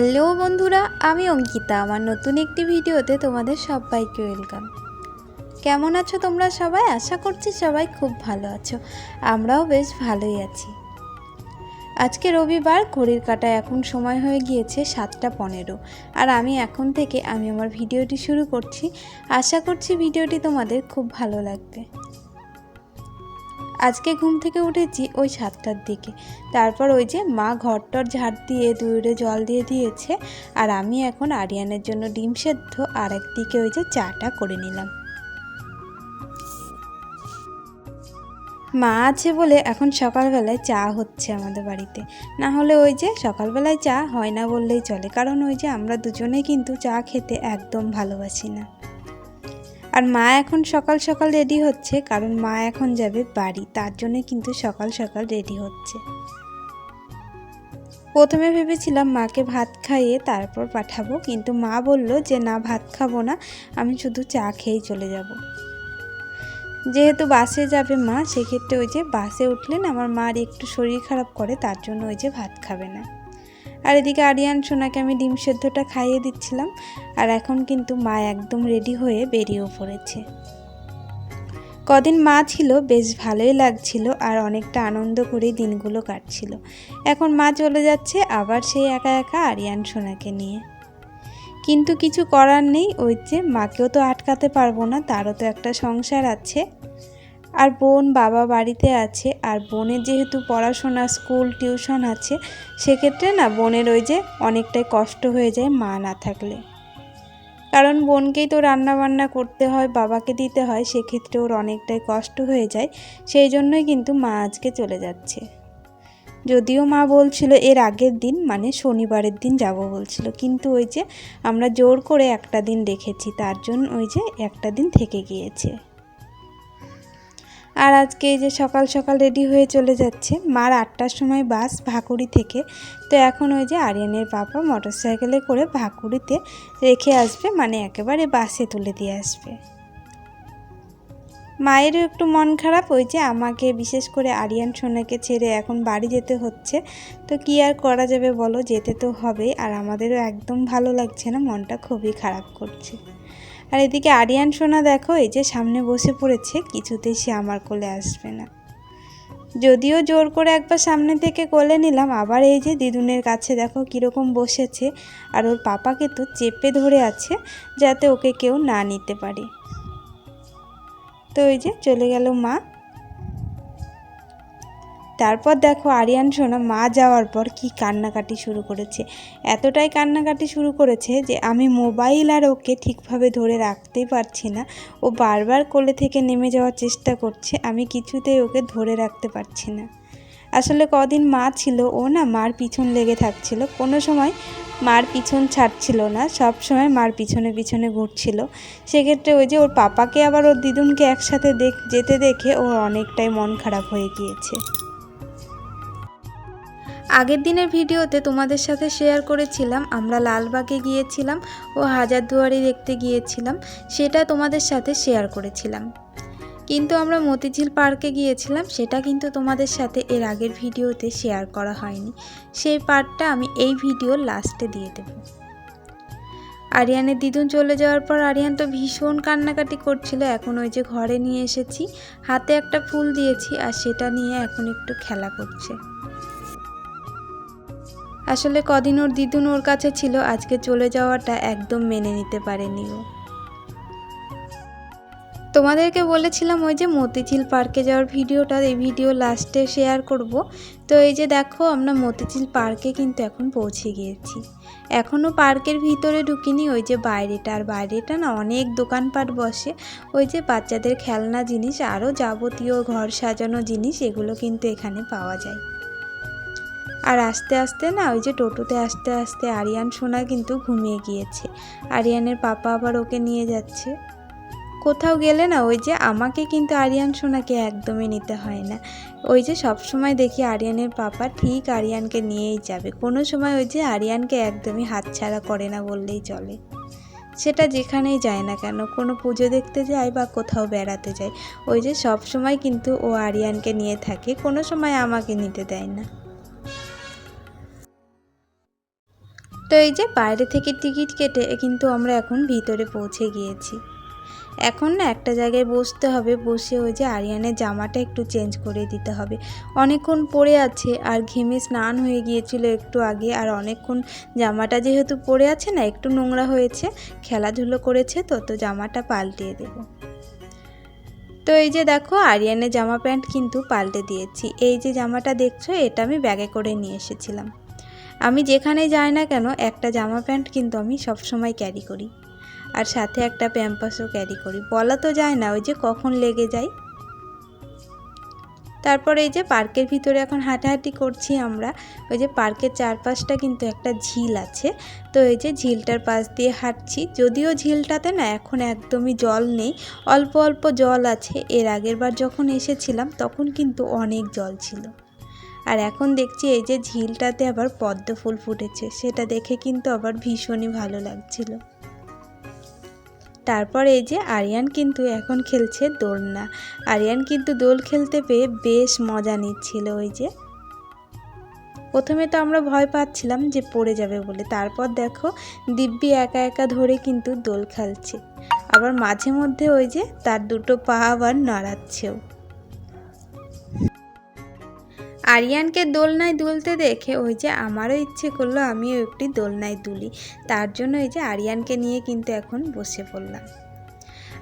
Hello বন্ধুরা, আমি অঙ্কিতা। আমার নতুন একটি ভিডিওতে তোমাদের সবাইকে ওয়েলকাম। কেমন আছো তোমরা সবাই? আশা করছি সবাই খুব ভালো আছো। আমরাও বেশ ভালোই আছি। আজকে রবিবার, ঘড়ির কাটা এখন সময় হয়ে গিয়েছে সাতটা পনেরো। আর আমি এখন থেকে আমি আমার ভিডিওটি শুরু করছি। আশা করছি ভিডিওটি তোমাদের খুব ভালো লাগবে। আজকে ঘুম থেকে উঠেছি ওই সাতটার দিকে। তারপর ওই যে মা ঘরটর ঝাড় দিয়ে দূরে জল দিয়ে দিয়েছে আর আমি এখন আরিয়ানের জন্য ডিম সেদ্ধ আর একদিকে ওই যে চাটা করে নিলাম। মা আছে বলে এখন সকালবেলায় চা হচ্ছে আমাদের বাড়িতে। না হলে ওই যে সকালবেলায় চা হয় না বললেই চলে, কারণ ওই যে আমরা দুজনেই কিন্তু চা খেতে একদম ভালোবাসি না। আর মা এখন সকাল সকাল রেডি হচ্ছে, কারণ মা এখন যাবে বাড়ি, তার জন্য কিন্তু সকাল সকাল রেডি হচ্ছে। প্রথমে ভেবেছিলাম মাকে ভাত খাইয়ে তারপর পাঠাবো, কিন্তু মা বলল যে, না, ভাত খাব না, আমি শুধু চা খেয়েই চলে যাব। যেহেতু বাসে যাবে মা, সেক্ষেত্রে ওই যে বাসে উঠলেন আমার মার একটু শরীর খারাপ করে, তার জন্য ওই যে ভাত খাবে না। আর এদিকে আরিয়ান, সোনাকে আমি ডিম সেদ্ধটা খাইয়ে দিচ্ছিলাম। আর এখন কিন্তু মা একদম রেডি হয়ে বেরিয়েও পড়েছে। কদিন মা ছিল, বেশ ভালোই লাগছিল আর অনেকটা আনন্দ করেই দিনগুলো কাটছিল। এখন মা চলে যাচ্ছে আবার সেই একা একা আরিয়ান, সোনাকে নিয়ে। কিন্তু কিছু করার নেই, ওই যে মাকেও তো আটকাতে পারব না, তারও তো একটা সংসার আছে। আর বোন বাবা বাড়িতে আছে, আর বোনের যেহেতু পড়াশোনা, স্কুল, টিউশন আছে, সেক্ষেত্রে না বোনের ওই যে অনেকটাই কষ্ট হয়ে যায় মা না থাকলে। কারণ বোনকেই তো রান্না বান্না করতে হয়, বাবাকে দিতে হয়, সেক্ষেত্রে ওর অনেকটাই কষ্ট হয়ে যায়, সেই জন্যই কিন্তু মা আজকে চলে যাচ্ছে। যদিও মা বলছিল এর আগের দিন মানে শনিবারের দিন যাব বলছিল, কিন্তু ওই যে আমরা জোর করে একটা দিন রেখেছি তার জন্য ওই যে একটা দিন থেকে গিয়েছে। আর আজকে এই যে সকাল সকাল রেডি হয়ে চলে যাচ্ছে। মার আটটার সময় বাস ভাকুড়ি থেকে। তো এখন ওই যে আরিয়ানের বাবা মোটর সাইকেলে করে ভাকুড়িতে রেখে আসবে মানে একেবারে বাসে তুলে দিয়ে আসবে। মায়েরও একটু মন খারাপ, ওই যে আমাকে বিশেষ করে আরিয়ান সোনাকে ছেড়ে এখন বাড়ি যেতে হচ্ছে। তো কি আর করা যাবে বলো, যেতে তো হবেই, আর আমাদেরও একদম ভালো লাগছে না, মনটা খুবই খারাপ করছে। আর এদিকে আরিয়ান সোনা দেখো, এই যে সামনে বসে পড়েছে, কিছুতেই সে আমার কোলে আসবে না। যদিও জোর করে একবার সামনে থেকে কোলে নিলাম, আবার এই যে দিদুনের কাছে দেখো কীরকম বসেছে, আর ওর পাপাকে তো চেপে ধরে আছে, যাতে ওকে কেউ না নিতে পারে। তো ওই যে চলে গেল মা তারপর দেখো আরিয়ান সোনা মা যাওয়ার পর কি কান্নাকাটি শুরু করেছে। এতটাই কান্নাকাটি শুরু করেছে যে আমি মোবাইল আর ওকে ঠিকভাবে ধরে রাখতেই পারছি না। ও বারবার কোলে থেকে নেমে যাওয়ার চেষ্টা করছে, আমি কিছুতেই ওকে ধরে রাখতে পারছি না। আসলে কদিন মা ছিল, ও না মার পিছন লেগে থাকছিল। কোনো সময় মার পিছন ছাড়ছিল না, সব সময় মার পিছনে পিছনে ঘুরছিল। সেক্ষেত্রে ওই যে ওর পাপাকে আবার ওর দিদুনকে একসাথে দেখ, যেতে দেখে ওর অনেকটাই মন খারাপ হয়ে গিয়েছে। আগের দিনের ভিডিওতে তোমাদের সাথে শেয়ার করেছিলাম, আমরা লালবাগে গিয়েছিলাম ও হাজারদুয়ারি দেখতে গিয়েছিলাম, সেটা তোমাদের সাথে শেয়ার করেছিলাম। কিন্তু আমরা মতিঝিল পার্কে গিয়েছিলাম, সেটা কিন্তু তোমাদের সাথে এর আগের ভিডিওতে শেয়ার করা হয়নি। সেই পার্টটা আমি এই ভিডিওর লাস্টে দিয়ে দেব। আরিয়ানের দিদুন চলে যাওয়ার পর আরিয়ান তো ভীষণ কান্নাকাটি করছিল, এখন ওই যে ঘরে নিয়ে এসেছি, হাতে একটা ফুল দিয়েছি আর সেটা নিয়ে এখন একটু খেলা করছে। আসলে কদিন ওর দিদুন ওর কাছে ছিল, আজকে চলে যাওয়াটা একদম মেনে নিতে পারেনি ও। তোমাদেরকে বলেছিলাম ওই যে মতিঝিল পার্কে যাওয়ার ভিডিওটা, এই ভিডিও লাস্টে শেয়ার করব। তো এই যে দেখো, আমরা মতিঝিল পার্কে কিন্তু এখন পৌঁছে গিয়েছি। এখনও পার্কের ভিতরে ঢুকিনি, ওই যে বাইরেটা। আর বাইরেটা না অনেক দোকানপাট বসে, ওই যে বাচ্চাদের খেলনা জিনিস আরও যাবতীয় ঘর সাজানো জিনিস, এগুলো কিন্তু এখানে পাওয়া যায়। আর আস্তে আস্তে না, ওই যে টোটোতে আস্তে আস্তে আরিয়ান সোনা কিন্তু ঘুমিয়ে গিয়েছে। আরিয়ানের পাপা আবার ওকে নিয়ে যাচ্ছে। কোথাও গেলে না, ওই যে আমাকে কিন্তু আরিয়ান সোনাকে একদমই নিতে হয় না। ওই যে সব সময় দেখি আরিয়ানের পাপা ঠিক আরিয়ানকে নিয়েই যাবে। কোনো সময় ওই যে আরিয়ানকে একদমই হাতছাড়া করে না বললেই চলে। সেটা যেখানেই যায় না কেন, কোনো পুজো দেখতে যায় বা কোথাও বেড়াতে যায়। ওই যে সব সময় কিন্তু ও আরিয়ানকে নিয়ে থাকে, কোনো সময় আমাকে নিতে দেয় না। তো এই যে বাইরে থেকে টিকিট কেটে কিন্তু আমরা এখন ভিতরে পৌঁছে গিয়েছি। এখন না একটা জায়গায় বসতে হবে, বসে ওই যে আরিয়ানের জামাটা একটু চেঞ্জ করে দিতে হবে। অনেকক্ষণ পরে আছে আর ঘেমে স্নান হয়ে গিয়েছিল একটু আগে আর অনেকক্ষণ জামাটা যেহেতু পরে আছে না, একটু নোংরা হয়েছে, খেলাধুলো করেছে তো তো জামাটা পাল্টিয়ে দেব। তো এই যে দেখো আরিয়ানের জামা প্যান্ট কিন্তু পাল্টে দিয়েছি। এই যে জামাটা দেখছ, এটা আমি ব্যাগে করে নিয়ে এসেছিলাম। আমি যেখানে যাই না কেন, একটা জামা প্যান্ট কিন্তু আমি সবসময় ক্যারি করি। আর সাথে একটা প্যাম্পাসও ক্যারি করি। বলা তো যায় না, ওই যে কখন লেগে যায়। তারপর এই যে পার্কের ভিতরে এখন হাঁটাহাঁটি করছি আমরা, ওই যে পার্কের চারপাশটা কিন্তু একটা ঝিল আছে। তো এই যে ঝিলটার পাশ দিয়ে হাঁটছি, যদিও ঝিলটাতে না এখন একদমই জল নেই, অল্প অল্প জল আছে। এর আগের বার যখন এসেছিলাম, তখন কিন্তু অনেক জল ছিল। আর এখন দেখছি এই যে ঝিলটাতে আবার পদ্ম ফুল ফুটেছে। সেটা দেখে কিন্তু আবার ভীষণই ভালো লাগছিল। তারপর এই যে আরিয়ান কিন্তু এখন খেলছে দোলনা। আরিয়ান কিন্তু দোল খেলতে পেয়ে বেশ মজা নিচ্ছিল ওই যে। প্রথমে তো আমরা ভয় পাচ্ছিলাম যে পড়ে যাবে বলে। তারপর দেখো দিব্যি একা একা ধরে কিন্তু দোল খেলছে। আবার মাঝে মধ্যে ওই যে তার দুটো পা আবার নাড়াচ্ছেও। আরিয়ানকে দোলনায় দুলতে দেখে ওই যে আমারও ইচ্ছে করল আমিও একটি দোলনায় তুলি তার জন্য এই যে আরিয়ানকে নিয়ে কিন্তু এখন বসে পড়লাম।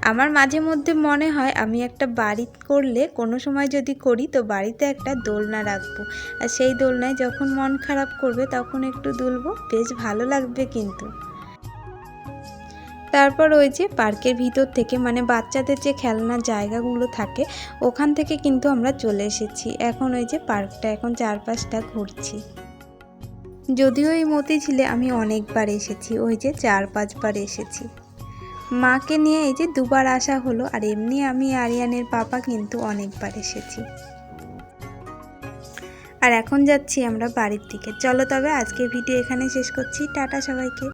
আমার মাঝে মধ্যে মনে হয় আমি একটা বাড়ি করলে কোনো সময় যদি করি তো বাড়িতে একটা দোলনা রাখব। আর সেই দোলনায় যখন মন খারাপ করবে তখন একটু দুলবো, বেশ ভালো লাগবে কিন্তু। তারপর ওই যে পার্কের ভিতর থেকে মানে বাচ্চাদের যে খেলনার জায়গাগুলো থাকে, ওখান থেকে কিন্তু আমরা চলে এসেছি। এখন ওই যে পার্কটা, এখন চারপাশটা ঘুরছি। যদিও এই মতিঝিলে আমি অনেকবার এসেছি, ওই যে চার পাঁচবার এসেছি। মাকে নিয়ে এই যে দুবার আসা হলো, আর এমনি আমি আরিয়ানের পাপা কিন্তু অনেকবার এসেছি। আর এখন যাচ্ছি আমরা বাড়ির দিকে। চলো তবে আজকের ভিডিও এখানে শেষ করছি। টাটা সবাইকে।